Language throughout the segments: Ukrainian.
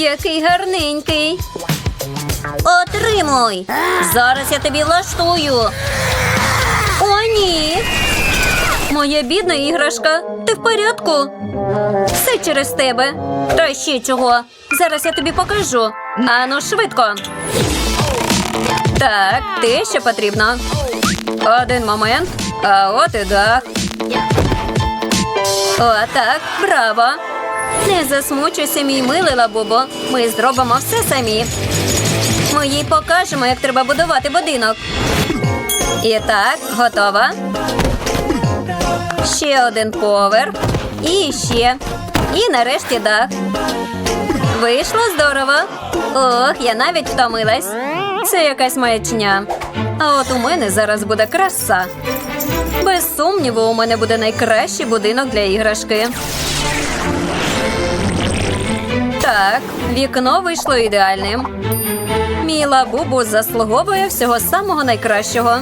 Який гарненький. Отримуй. Зараз я тобі влаштую. О, ні. Моя бідна іграшка. Ти в порядку? Все через тебе. Та ще чого. Зараз я тобі покажу. Ану, швидко. Так, те, що потрібно. Один момент. А от і дах. О, так, браво. Не засмучуйся, мій милий лабубо. Ми зробимо все самі. Ми їй покажемо, як треба будувати будинок. І так, готова. Ще один поверх. І ще. І нарешті дах. Вийшло здорово. Ох, я навіть втомилась. Це якась маячня. А от у мене зараз буде краса. Без сумніву, у мене буде найкращий будинок для іграшки. Так, вікно вийшло ідеальним. Мій лабубу заслуговує всього самого найкращого.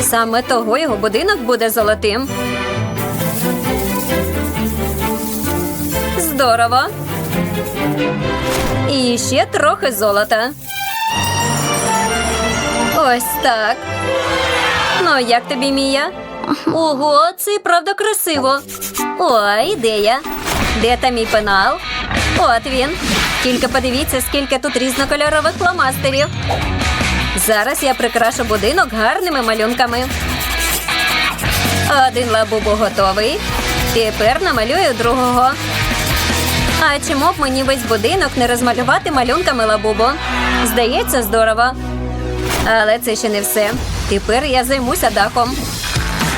Саме того його будинок буде золотим. Здорово. І ще трохи золота. Ось так. Ну, як тобі, Мія? Ого, це правда красиво. О, ідея. Де там мій пенал? От він. Тільки подивіться, скільки тут різнокольорових фломастерів. Зараз я прикрашу будинок гарними малюнками. Один лабубу готовий. Тепер намалюю другого. А чому б мені весь будинок не розмалювати малюнками лабубу? Здається, здорово. Але це ще не все. Тепер я займуся дахом.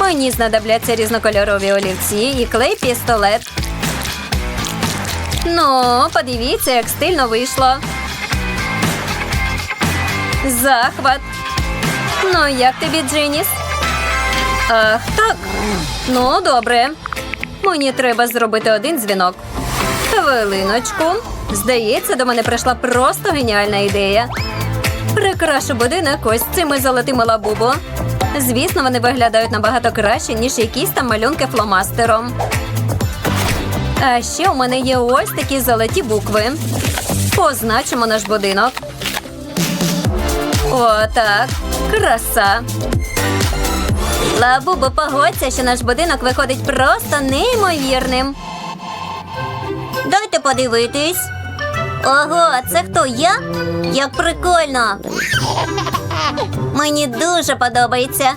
Мені знадобляться різнокольорові олівці і клей пістолет. Ну, подивіться, як стильно вийшло. Захват. Ну, як тобі, Дженіс? Ах, так. Ну, добре. Мені треба зробити один дзвінок. Хвилиночку. Здається, до мене прийшла просто геніальна ідея. Прикрашу будинок ось цими золотими лабубо. Звісно, вони виглядають набагато краще, ніж якісь там малюнки фломастером. А ще у мене є ось такі золоті букви. Позначимо наш будинок. О, так. Краса. Лабубо, погодься, що наш будинок виходить просто неймовірним. Дайте подивитись. Ого, це хто я? Як прикольно. Мені дуже подобається.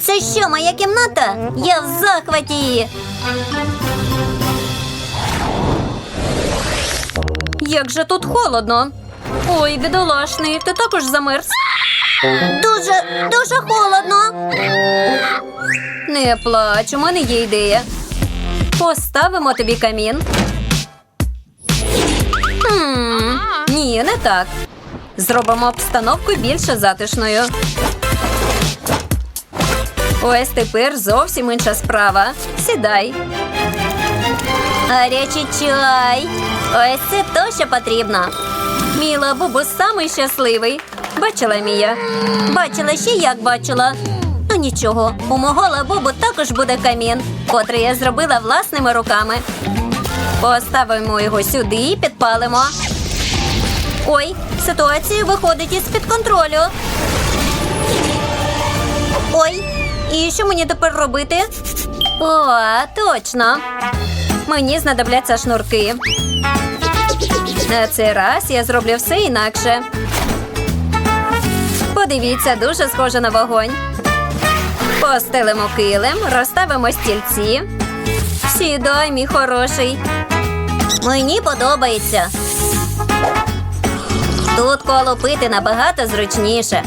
Це що, моя кімната? Я в захваті. Як же тут холодно. Ой, бідолашний, ти також замерз. Дуже, дуже холодно. Не плач, у мене є ідея. Поставимо тобі камін. Хм, ні, не так. Зробимо обстановку більш затишною. Ось тепер зовсім інша справа. Сідай. Гарячий чай. Ось це то, що потрібно. Мій лабубу самий щасливий. Бачила Мія? Бачила ще як бачила. Ну нічого, у мого лабубу також буде камін, котрий я зробила власними руками. Поставимо його сюди і підпалимо. Ой, ситуація виходить із-під контролю. Ой, і що мені тепер робити? О, точно. Мені знадобляться шнурки. На цей раз я зроблю все інакше. Подивіться, дуже схоже на вогонь. Постелимо килим, розставимо стільці. Сідай, мій хороший. Мені подобається. Тут коло пити набагато зручніше.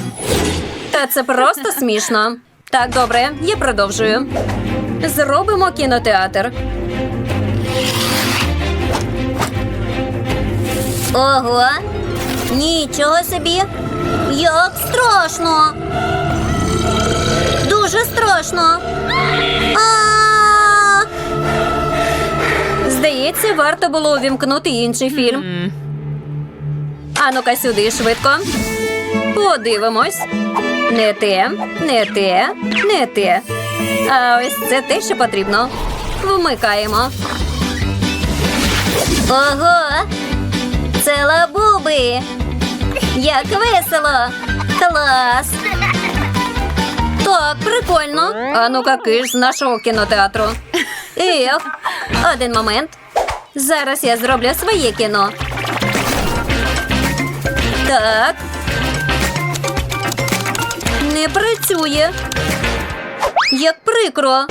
Та це просто смішно. Так, добре, я продовжую. Зробимо кінотеатр. Ого, нічого собі. Як страшно. Дуже страшно. А! Здається, варто було увімкнути інший фільм. Ану-ка сюди швидко. Подивимось. Не те, не те, не те. А ось це те, що потрібно. Вмикаємо. Ого! Це лабуби. Як весело! Клас! Так, прикольно. А ну-ка киш з нашого кінотеатру. Ех, один момент. Зараз я зроблю своє кіно. Так. Не працює. Як прикро.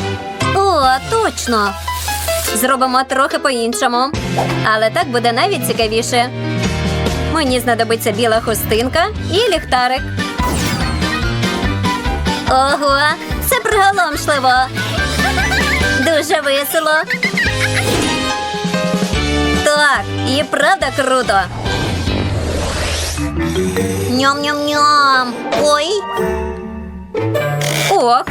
О, точно. Зробимо трохи по-іншому. Але так буде навіть цікавіше. Мені знадобиться біла хустинка і ліхтарик. Ого, це приголомшливо. Дуже весело. Так, і правда круто. Ням-ням-ням. Ой. Ох,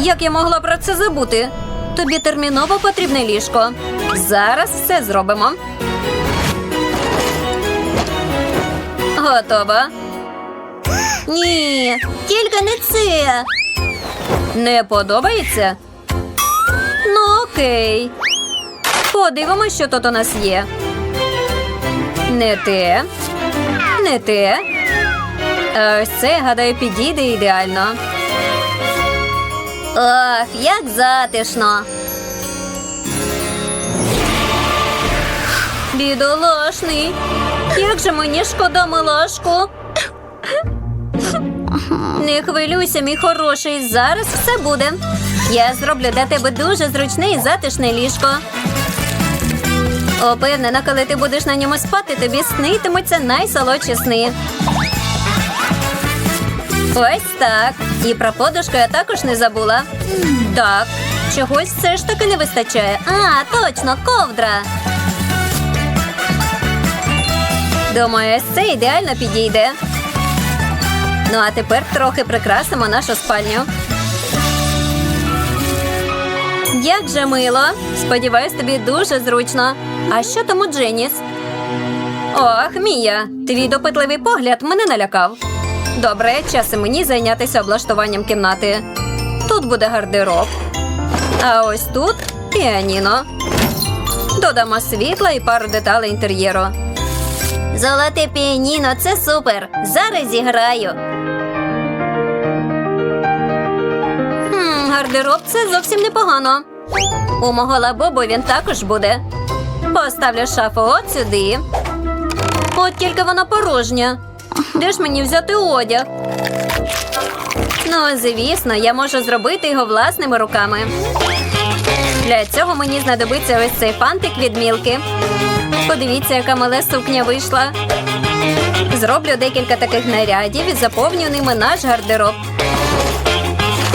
як я могла про це забути? Тобі терміново потрібне ліжко. Зараз все зробимо. Готово. Ні, тільки не це. Не подобається? Ну, окей. Подивимось, що тут у нас є. Не те. Не те. А Ось це, гадаю, підійде ідеально. Ох, як затишно. Бідолашний. Як же мені шкода милашку. Не хвилюйся, мій хороший. Зараз все буде. Я зроблю для тебе дуже зручне і затишне ліжко. Опевнена, коли ти будеш на ньому спати, тобі снитимуться найсолодші сни. Ось так. І про подушку я також не забула. Так, чогось все ж таки не вистачає. А, точно, ковдра. Думаю, це ідеально підійде. Ну, а тепер трохи прикрасимо нашу спальню. Як же мило. Сподіваюсь, тобі дуже зручно. А що тому Дженіс? Ох, Мія, твій допитливий погляд мене налякав. Добре, час і мені зайнятися облаштуванням кімнати. Тут буде гардероб. А ось тут піаніно. Додамо світла і пару деталей інтер'єру. Золоте піаніно це супер. Зараз зіграю. Хм, гардероб це зовсім непогано. У мого лабобу він також буде. Поставлю шафу от сюди. От тільки вона порожня. Де ж мені взяти одяг? Ну, звісно, я можу зробити його власними руками. Для цього мені знадобиться ось цей фантик від мілки. Подивіться, яка мала сукня вийшла. Зроблю декілька таких нарядів і заповню ними наш гардероб.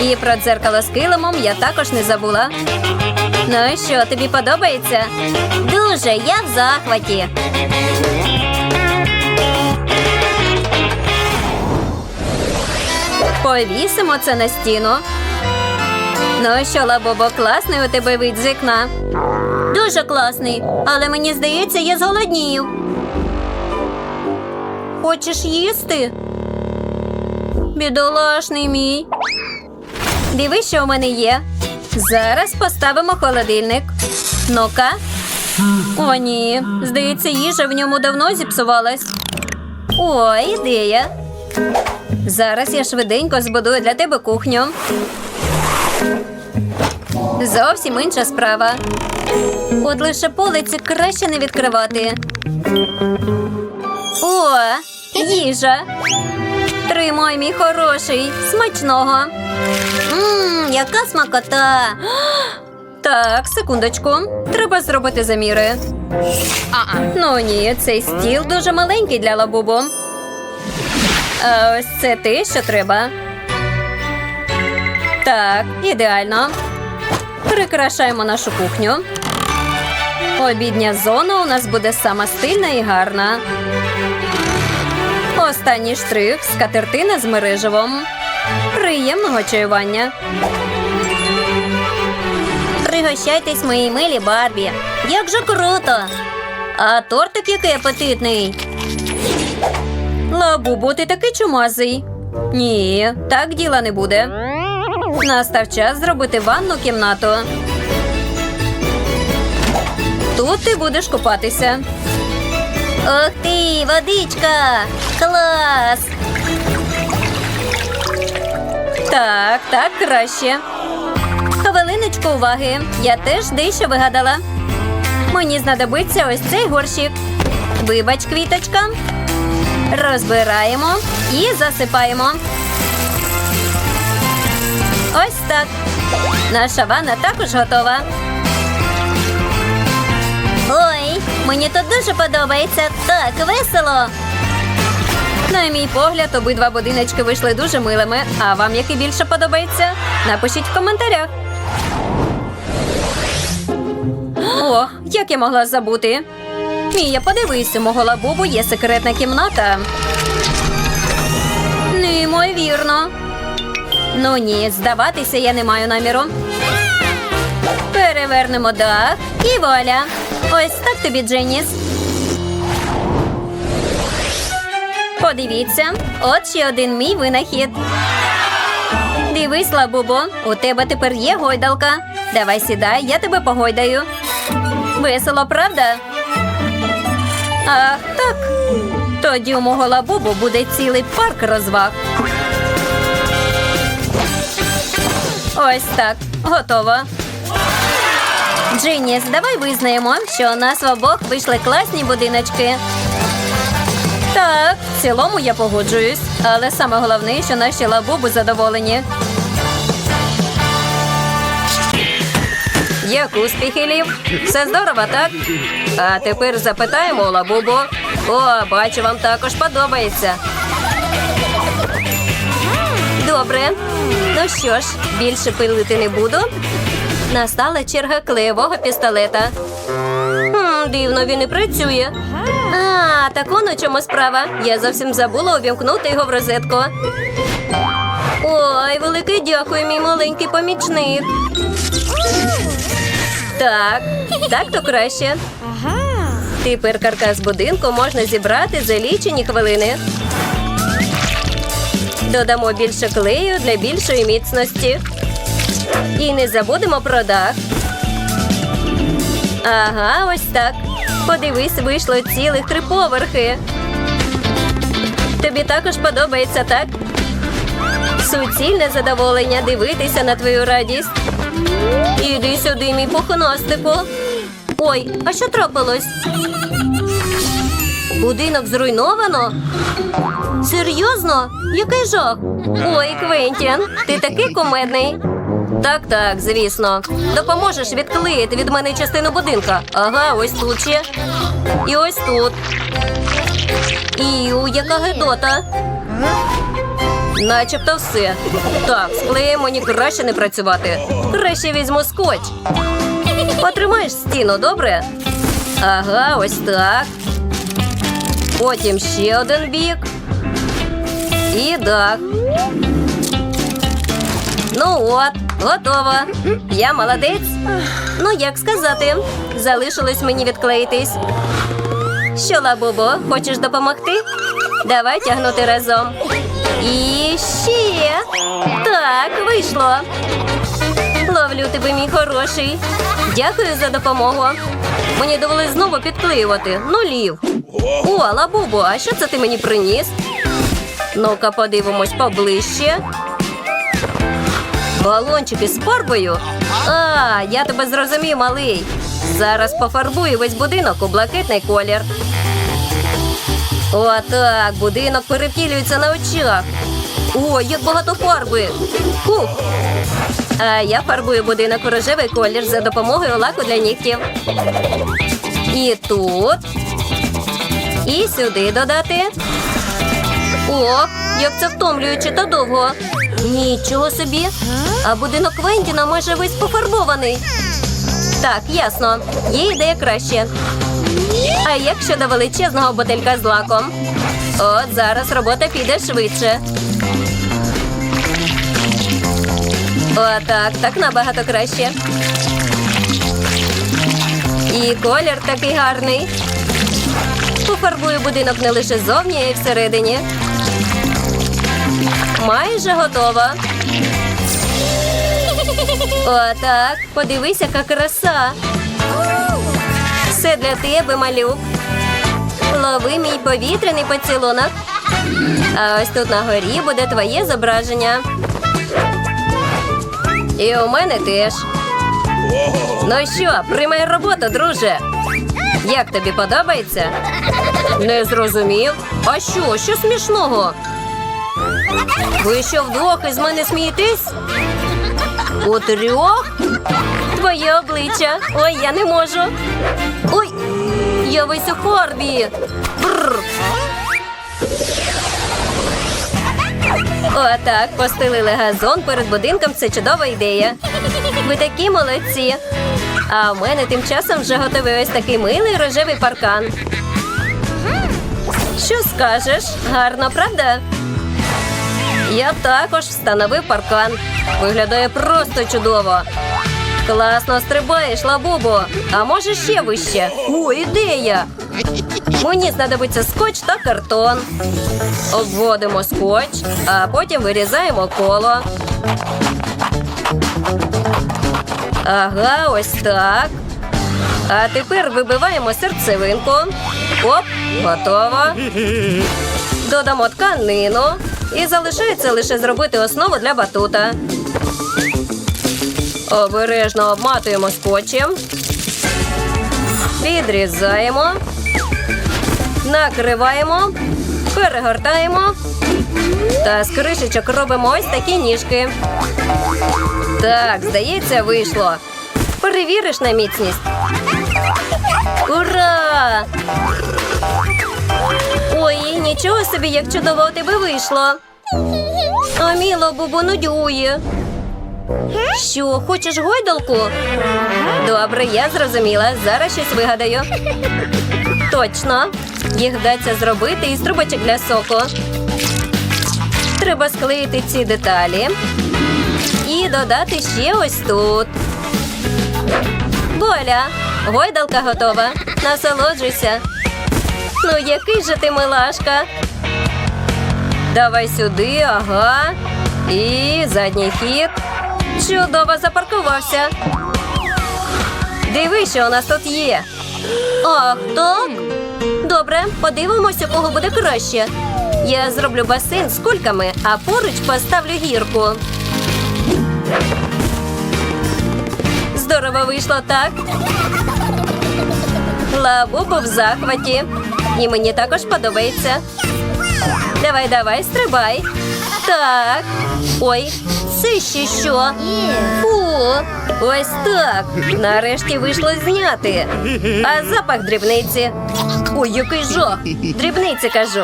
І про дзеркало з килимом я також не забула. Ну і що, тобі подобається? Дуже, я в захваті. Повісимо це на стіну. Ну що, лабобо, класний у тебе вид з вікна. Дуже класний, але мені здається, я зголоднію. Хочеш їсти? Бідолашний мій. Диви, що у мене є. Зараз поставимо холодильник. Ну-ка. О, ні. Здається, їжа в ньому давно зіпсувалась. О, ідея. Зараз я швиденько збудую для тебе кухню. Зовсім інша справа. От лише полиці краще не відкривати. О, їжа. Тримай, мій хороший, смачного. Ммм, яка смакота. Так, секундочку. Треба зробити заміри. А Ну ні, цей стіл дуже маленький для лабубу. А ось це те, що треба. Так, ідеально. Прикрашаємо нашу кухню. Обідня зона у нас буде сама стильна і гарна. Останній штрих скатертина з мереживом. Приємного чаювання. Пригощайтесь, мої милі Барбі. Як же круто! А тортик який апетитний. Лабубу, ти такий чумазий. Ні, так діла не буде. Настав час зробити ванну кімнату. Тут ти будеш купатися. Ух ти, водичка! Клас! Так, так, краще. Хвилиночку уваги. Я теж дещо вигадала. Мені знадобиться ось цей горщик. Вибач, квіточка. Розбираємо і засипаємо. Ось так. Наша ванна також готова. Ой, мені тут дуже подобається. Так весело. На мій погляд, обидва будиночки вийшли дуже милими. А вам який більше подобається? Напишіть в коментарях. О, як я могла забути. Мія, подивись, у мого лабубу є секретна кімната. Неймовірно. Ну ні, здаватися я не маю наміру. Перевернемо дах і вуаля. Ось так тобі, Дженіс. Подивіться, от ще один мій винахід. Дивись, лабубо, у тебе тепер є гойдалка. Давай сідай, я тебе погойдаю. Весело, правда? Ах, так. Тоді у мого лабубу буде цілий парк розваг. Ось так, готово. Джиніс, давай визнаємо, що у нас в обох вийшли класні будиночки. Так, в цілому я погоджуюсь, але саме головне, що наші лабуби задоволені. Як успіхи, Лів? Все здорово, так? А тепер запитаємо у лабубу. О, бачу, вам також подобається. Добре. Ну що ж, більше пилити не буду. Настала черга клеєвого пістолета. Хм, дивно, він і працює. А, так он у чому справа. Я зовсім забула увімкнути його в розетку. Ой, велике дякую, мій маленький помічник. Так, так то краще. Тепер каркас будинку можна зібрати за лічені хвилини. Додамо більше клею для більшої міцності. І не забудемо про дах. Ага, ось так. Подивись, вийшло цілих три поверхи. Тобі також подобається, так? Суцільне задоволення дивитися на твою радість. Іди сюди, мій пухностику. Ой, а що трапилось? Будинок зруйновано? Серйозно? Який жах? Ой, Квентін, ти такий кумедний. Так, так, звісно. Допоможеш відклеїти від мене частину будинка. Ага, ось тут ще. І ось тут. Іу, яка гидота. Начебто все. Так, з клеєм мені краще не працювати. Краще візьму скотч. Потримаєш стіну, добре? Ага, ось так. Потім ще один бік. І дах. Ну от, готово. Я молодець. Ну, як сказати, залишилось мені відклеїтись. Що, лабубо, хочеш допомогти? Давай тягнути разом. І ще. Так, вийшло. Ловлю тебе, мій хороший. Дякую за допомогу. Мені довелось знову підклеювати. Нулів. О, лабубо, а що це ти мені приніс? Ну-ка, подивимось поближче. Балончики з фарбою? А, я тебе зрозумів, малий. Зараз пофарбую весь будинок у блакитний колір. Отак, будинок перевтілюється на очах. О, як багато фарби. Фух. А я фарбую будинок у рожевий колір за допомогою лаку для нігтів. І тут. І сюди додати. Ох, як це втомлююче та довго. Нічого собі. А будинок Квентіна майже весь пофарбований. Так, ясно. Є ідея краще. А як щодо величезного бутилька з лаком? От зараз робота піде швидше. Отак, так набагато краще. І колір такий гарний. Пофарбую будинок не лише зовні, а й всередині. Майже готова. Отак. Подивись, яка краса. Все для тебе, малюк. Лови мій повітряний поцілунок. А ось тут на горі буде твоє зображення. І у мене теж. Ну що, приймай роботу, друже. Як тобі подобається? Не зрозумів. А що, що смішного? Ви що вдвох із мене смієтесь? У трьох? Твоє обличчя. Ой, я не можу. Я весь у фарбі. Бррр. Отак, постелили газон перед будинком. Це чудова ідея. Ви такі молодці. А у мене тим часом вже готовий ось такий милий рожевий паркан. Що скажеш? Гарно, правда? Я також встановив паркан. Виглядає просто чудово. Класно стрибаєш, лабубо. А може ще вище? О, ідея! Мені знадобиться скотч та картон. Обводимо скотч, а потім вирізаємо коло. Ага, ось так. А тепер вибиваємо серцевинку. Оп, готово. Додамо тканину. І залишається лише зробити основу для батута. Обережно обматуємо скотчем. Відрізаємо. Накриваємо. Перегортаємо. Та з кришечок робимо ось такі ніжки. Так, здається, вийшло. Перевіриш на міцність. Ура! Ой, нічого собі, як чудово у тебе вийшло. А міло бубу нудює. Що, хочеш гойдалку? Добре, я зрозуміла. Зараз щось вигадаю. Точно. Їх вдаться зробити із трубочок для соку. Треба склеїти ці деталі і додати ще ось тут. Воля, гойдалка готова. Насолоджуйся. Ну, який же ти милашка. Давай сюди, ага. І задній хід. Чудово запаркувався. Диви, що у нас тут є. Ах, так? Добре, подивимося, кого буде краще. Я зроблю басейн з кульками, а поруч поставлю гірку. Здорово вийшло, так? Лабубу в захваті. І мені також подобається. Давай, давай, стрибай. Так. Ой, це ще що? Фу, ось так. Нарешті вийшло зняти. А запах дрібниці. Ой, який жах. Дрібниці кажу.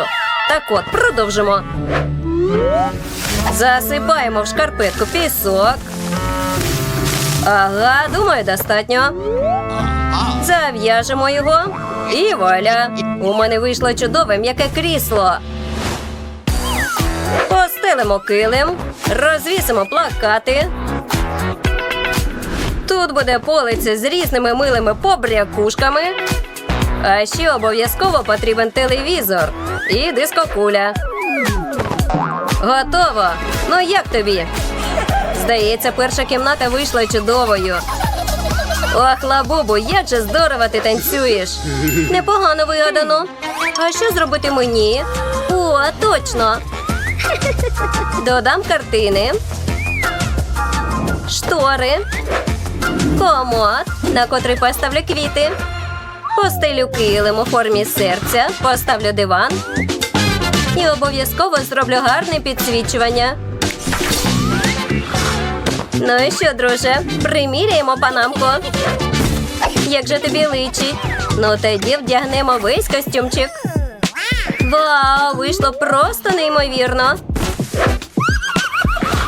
Так от, продовжимо. Засипаємо в шкарпетку пісок. Ага, думаю, достатньо. Зав'яжемо його. І вуаля. У мене вийшло чудове м'яке крісло. Постелимо килим, розвісимо плакати. Тут буде полиця з різними милими побрякушками. А ще обов'язково потрібен телевізор і дискокуля. Готово. Ну як тобі? Здається, перша кімната вийшла чудовою. Ох, лабубу, як же здорово ти танцюєш. Непогано вигадано. А що зробити мені? О, точно. Додам картини. Штори. Комод, на котрий поставлю квіти. Постелю килим у формі серця, поставлю диван. І обов'язково зроблю гарне підсвічування. Ну і що, друже, приміряємо панамку. Як же тобі личить? Ну тоді вдягнемо весь костюмчик. Вау, вийшло просто неймовірно.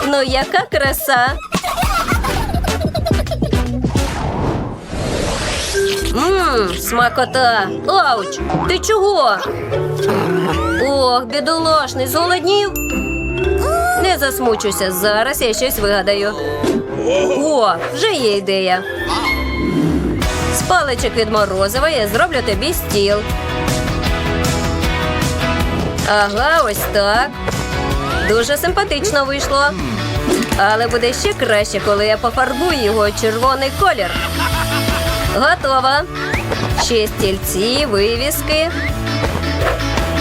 Ну, яка краса. Ммм, смакота. Ауч, ти чого? Ох, бідолашний, зголоднів. Не засмучуйся, зараз я щось вигадаю. О, вже є ідея. З паличок від морозива я зроблю тобі стіл. Ага, ось так. Дуже симпатично вийшло. Але буде ще краще, коли я пофарбую його червоний колір. Готово. Ще стільці, вивіски.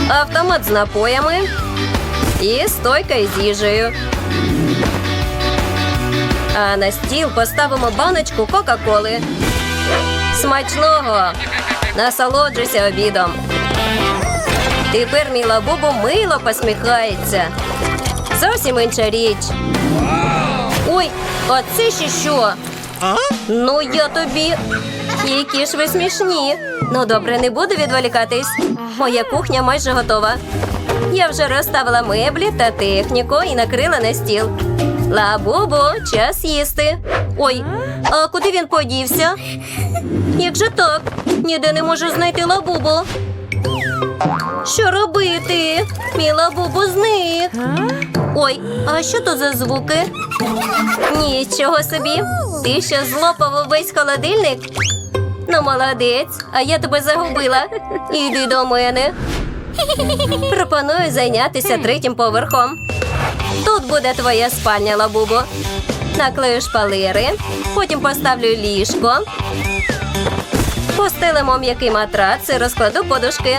автомат з напоями і стойка із їжею. А на стіл поставимо баночку Кока-Коли. Смачного! Насолоджуйся обідом. Тепер мій лабубу мило посміхається. Зовсім інша річ. Ой, а це ще що? Ну, я тобі. Які ж ви смішні. Ну, добре, не буду відволікатись. Моя кухня майже готова. Я вже розставила меблі та техніку і накрила на стіл. Лабубу, час їсти. Ой, а куди він подівся? Як же так? Ніде не можу знайти лабубу. Що робити? Мій лабубу зник. Ой, а що то за звуки? Нічого собі. Ти що злопав увесь холодильник? Ну, молодець, а я тебе загубила. Іди до мене. Пропоную зайнятися третім поверхом. Тут буде твоя спальня, лабубо. Наклею шпалери, потім поставлю ліжко. Постелимо м'який матрац і розкладу подушки.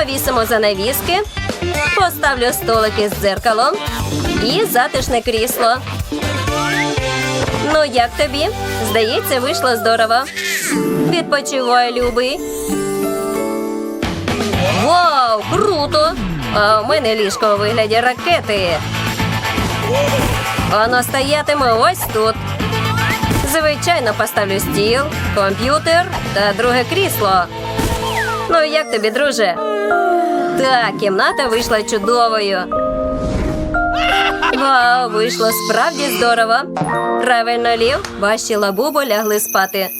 Повісимо занавіски. Поставлю столики з дзеркалом і затишне крісло. Ну, як тобі? Здається, вийшло здорово. Відпочивай, любий. Вау, круто! А у мене ліжко у вигляді ракети. Воно стоятиме ось тут. Звичайно, поставлю стіл, комп'ютер та друге крісло. Ну, як тобі, друже? Так, кімната вийшла чудовою. Вау, вийшло справді здорово. Правильно, Лів, ваші лабубо лягли спати.